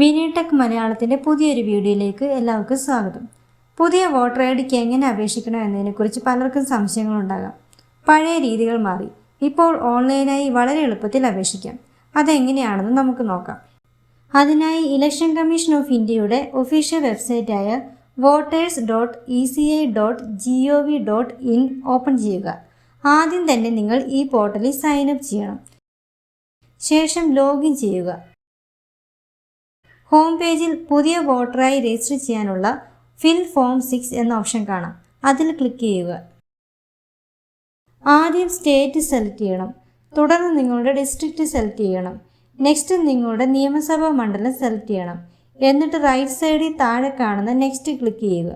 വിനിടെക് മലയാളത്തിന്റെ പുതിയൊരു വീഡിയോയിലേക്ക് എല്ലാവർക്കും സ്വാഗതം. പുതിയ വോട്ടർ ഐ ഡിക്ക് എങ്ങനെ അപേക്ഷിക്കണം എന്നതിനെക്കുറിച്ച് പലർക്കും സംശയങ്ങളുണ്ടാകാം. പഴയ രീതികൾ മാറി. ഇപ്പോൾ ഓൺലൈനായി വളരെ എളുപ്പത്തിൽ അപേക്ഷിക്കാം. അതെങ്ങനെയാണെന്ന് നമുക്ക് നോക്കാം. അതിനായി ഇലക്ഷൻ കമ്മീഷൻ ഓഫ് ഇന്ത്യയുടെ official വെബ്സൈറ്റായ voters dot E C I dot G O V dot in open ചെയ്യുക. ആദ്യം തന്നെ നിങ്ങൾ ഈ പോർട്ടലിൽ സൈൻ അപ്പ് ചെയ്യണം. ശേഷം ലോഗിൻ ചെയ്യുക. ഹോം പേജിൽ പുതിയ വോട്ടറായി രജിസ്റ്റർ ചെയ്യാനുള്ള ഫിൽ ഫോം സിക്സ് എന്ന ഓപ്ഷൻ കാണാം. അതിൽ ക്ലിക്ക് ചെയ്യുക. ആദ്യം സ്റ്റേറ്റ് സെലക്ട് ചെയ്യണം. തുടർന്ന് നിങ്ങളുടെ ഡിസ്ട്രിക്റ്റ് സെലക്ട് ചെയ്യണം. നെക്സ്റ്റ് നിങ്ങളുടെ നിയമസഭാ മണ്ഡലം സെലക്ട് ചെയ്യണം. എന്നിട്ട് റൈറ്റ് സൈഡിൽ താഴെ കാണുന്ന നെക്സ്റ്റ് ക്ലിക്ക് ചെയ്യുക.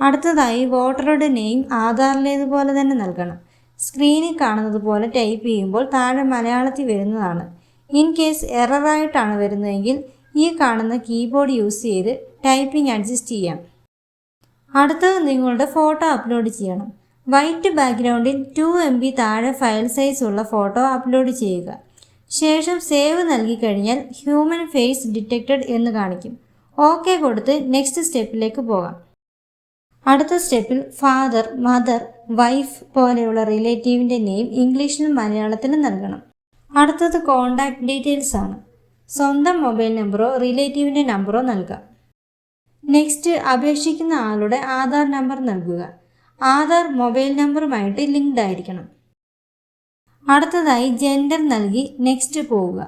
അടുത്തതായി വോട്ടറുടെ നെയിം ആധാറിലേതുപോലെ തന്നെ നൽകണം. സ്ക്രീനിൽ കാണുന്നത് പോലെ ടൈപ്പ് ചെയ്യുമ്പോൾ താഴെ മലയാളത്തിൽ വരുന്നതാണ്. ഇൻ കേസ് എററായിട്ടാണ് വരുന്നതെങ്കിൽ ഈ കാണുന്ന കീബോർഡ് യൂസ് ചെയ്ത് ടൈപ്പിംഗ് അഡ്ജസ്റ്റ് ചെയ്യാം. അടുത്തത് നിങ്ങളുടെ ഫോട്ടോ അപ്ലോഡ് ചെയ്യണം. വൈറ്റ് ബാക്ക്ഗ്രൗണ്ടിൽ ടു എം ബി താഴെ ഫയൽ സൈസ് ഉള്ള ഫോട്ടോ അപ്ലോഡ് ചെയ്യുക. ശേഷം സേവ് നൽകി കഴിഞ്ഞാൽ ഹ്യൂമൻ ഫേസ് ഡിറ്റക്റ്റഡ് എന്ന് കാണിക്കും. ഓക്കെ കൊടുത്ത് നെക്സ്റ്റ് സ്റ്റെപ്പിലേക്ക് പോകാം. അടുത്ത സ്റ്റെപ്പിൽ ഫാദർ മദർ വൈഫ് പോലെയുള്ള റിലേറ്റീവിന്റെ നെയിം ഇംഗ്ലീഷിലും മലയാളത്തിലും നൽകണം. അടുത്തത് കോണ്ടാക്ട് ഡീറ്റെയിൽസ് ആണ്. സ്വന്തം മൊബൈൽ നമ്പറോ റിലേറ്റീവിന്റെ നമ്പറോ നൽകുക നെക്സ്റ്റ് അപേക്ഷിക്കുന്ന ആളുടെ ആധാർ നമ്പർ നൽകുക. ആധാർ മൊബൈൽ നമ്പറുമായിട്ട് ലിങ്ക്ഡ് ആയിരിക്കണം. അടുത്തതായി ജെൻഡർ നൽകി നെക്സ്റ്റ് പോവുക.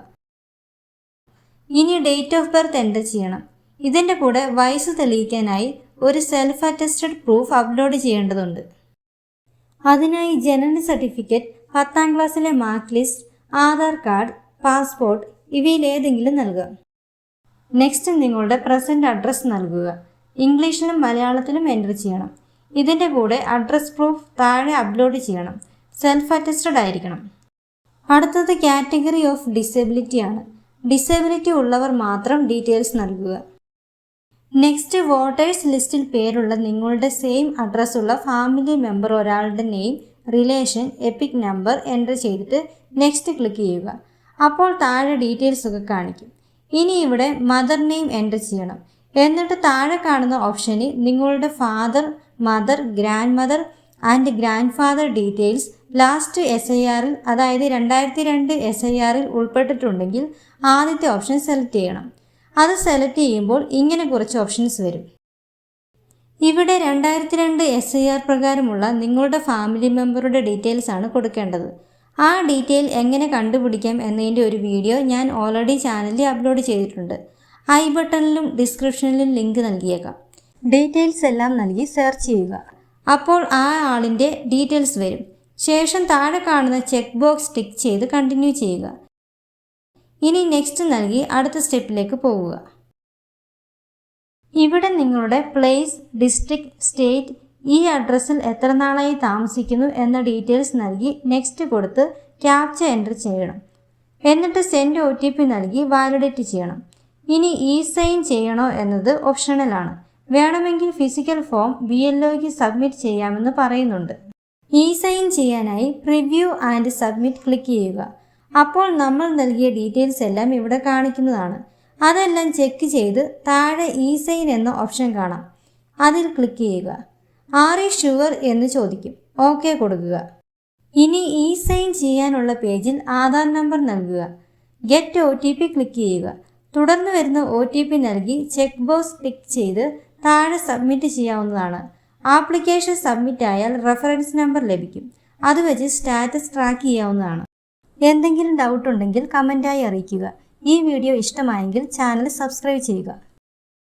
ഇനി ഡേറ്റ് ഓഫ് ബർത്ത് എന്റർ ചെയ്യണം? ഇതിന്റെ കൂടെ വയസ്സ് തെളിയിക്കാനായി ഒരു സെൽഫ് അറ്റസ്റ്റഡ് പ്രൂഫ് അപ്ലോഡ് ചെയ്യേണ്ടതുണ്ട്. അതിനായി ജനന സർട്ടിഫിക്കറ്റ് പത്താം ക്ലാസ്സിലെ mark list Aadhaar card passport ഇവയിൽ ഏതെങ്കിലും നൽകുക. നെക്സ്റ്റ് നിങ്ങളുടെ പ്രസന്റ് അഡ്രസ്സ് നൽകുക. ഇംഗ്ലീഷിലും മലയാളത്തിലും എന്റർ ചെയ്യണം. ഇതിന്റെ കൂടെ അഡ്രസ് പ്രൂഫ് താഴെ അപ്ലോഡ് ചെയ്യണം. സെൽഫ് അറ്റസ്റ്റഡ് ആയിരിക്കണം. അടുത്തത് കാറ്റഗറി ഓഫ് ഡിസബിലിറ്റി ആണ്. ഡിസബിലിറ്റി ഉള്ളവർ മാത്രം ഡീറ്റെയിൽസ് നൽകുക. നെക്സ്റ്റ് വോട്ടേഴ്സ് ലിസ്റ്റിൽ പേരുള്ള നിങ്ങളുടെ സെയിം അഡ്രസ്സുള്ള ഫാമിലി മെമ്പർ ഒരാളുടെ name relation EPIC number enter ചെയ്തിട്ട് നെക്സ്റ്റ് ക്ലിക്ക് ചെയ്യുക. അപ്പോൾ താഴെ ഡീറ്റെയിൽസ് ഒക്കെ കാണിക്കും. ഇനി ഇവിടെ മദർ നെയിം എന്റർ ചെയ്യണം. എന്നിട്ട് താഴെ കാണുന്ന ഓപ്ഷനിൽ നിങ്ങളുടെ father mother grandmother and grandfather details last S I ആറിൽ അതായത് രണ്ടായിരത്തി രണ്ട് എസ് ഐ ആറിൽ ഉൾപ്പെട്ടിട്ടുണ്ടെങ്കിൽ ആദ്യത്തെ ഓപ്ഷൻ സെലക്ട് ചെയ്യണം. അത് സെലക്ട് ചെയ്യുമ്പോൾ ഇങ്ങനെ കുറച്ച് ഓപ്ഷൻസ് വരും. ഇവിടെ രണ്ടായിരത്തി രണ്ട് എസ് ഐ ആർ പ്രകാരമുള്ള നിങ്ങളുടെ ഫാമിലി മെമ്പറുടെ ഡീറ്റെയിൽസ് ആണ് കൊടുക്കേണ്ടത്. ആ ഡീറ്റെയിൽ എങ്ങനെ കണ്ടുപിടിക്കാം എന്നതിന്റെ ഒരു വീഡിയോ ഞാൻ ഓൾറെഡി ചാനലിൽ അപ്ലോഡ് ചെയ്തിട്ടുണ്ട്. ഐ ബട്ടണിലും ഡിസ്ക്രിപ്ഷനിലും ലിങ്ക് നൽകിയേക്കാം. ഡീറ്റെയിൽസ് എല്ലാം നൽകി സെർച്ച് ചെയ്യുക. അപ്പോൾ ആ ആളിന്റെ ഡീറ്റെയിൽസ് വരും. ശേഷം താഴെ കാണുന്ന ചെക്ക് ബോക്സ് ടിക്ക് ചെയ്ത് കണ്ടിന്യൂ ചെയ്യുക. ഇനി നെക്സ്റ്റ് നൽകി അടുത്ത സ്റ്റെപ്പിലേക്ക് പോവുക. ഇവിടെ നിങ്ങളുടെ പ്ലേസ് ഡിസ്ട്രിക്ട് സ്റ്റേറ്റ് ഈ അഡ്രസ്സിൽ എത്ര നാളായി താമസിക്കുന്നു എന്ന ഡീറ്റെയിൽസ് നൽകി നെക്സ്റ്റ് കൊടുത്ത് ക്യാപ്ച എന്റർ ചെയ്യണം. എന്നിട്ട് സെൻഡ് ഒ ടി പി നൽകി വാലിഡേറ്റ് ചെയ്യണം. ഇനി ഇ സൈൻ ചെയ്യണോ എന്നത് ഓപ്ഷണലാണ് വേണമെങ്കിൽ ഫിസിക്കൽ ഫോം ബി എൽ ഒക്ക് സബ്മിറ്റ് ചെയ്യാമെന്ന് പറയുന്നുണ്ട്. ഇ സൈൻ ചെയ്യാനായി പ്രിവ്യൂ ആൻഡ് സബ്മിറ്റ് ക്ലിക്ക് ചെയ്യുക. അപ്പോൾ നമ്മൾ നൽകിയ ഡീറ്റെയിൽസ് എല്ലാം ഇവിടെ കാണിക്കുന്നതാണ്. അതെല്ലാം ചെക്ക് ചെയ്ത് താഴെ ഇ സൈൻ എന്ന ഓപ്ഷൻ കാണാം. അതിൽ ക്ലിക്ക് ചെയ്യുക. ആർ ഈ ഷുവർ എന്ന് ചോദിക്കും. ഓക്കെ കൊടുക്കുക. ഇനി ഈ സൈൻ ചെയ്യാനുള്ള പേജിൽ ആധാർ നമ്പർ നൽകുക. Get O T P click ചെയ്യുക. തുടർന്ന് വരുന്ന ഒ ടി പി നൽകി ചെക്ക് ബോക്സ് ക്ലിക്ക് ചെയ്ത് താഴെ സബ്മിറ്റ് ചെയ്യാവുന്നതാണ്. ആപ്ലിക്കേഷൻ സബ്മിറ്റ് ആയാൽ റെഫറൻസ് നമ്പർ ലഭിക്കും. അത് വെച്ച് സ്റ്റാറ്റസ് ട്രാക്ക് ചെയ്യാവുന്നതാണ്. എന്തെങ്കിലും ഡൗട്ട് ഉണ്ടെങ്കിൽ കമന്റായി അറിയിക്കുക. ഈ വീഡിയോ ഇഷ്ടമായെങ്കിൽ ചാനൽ സബ്സ്ക്രൈബ് ചെയ്യുക.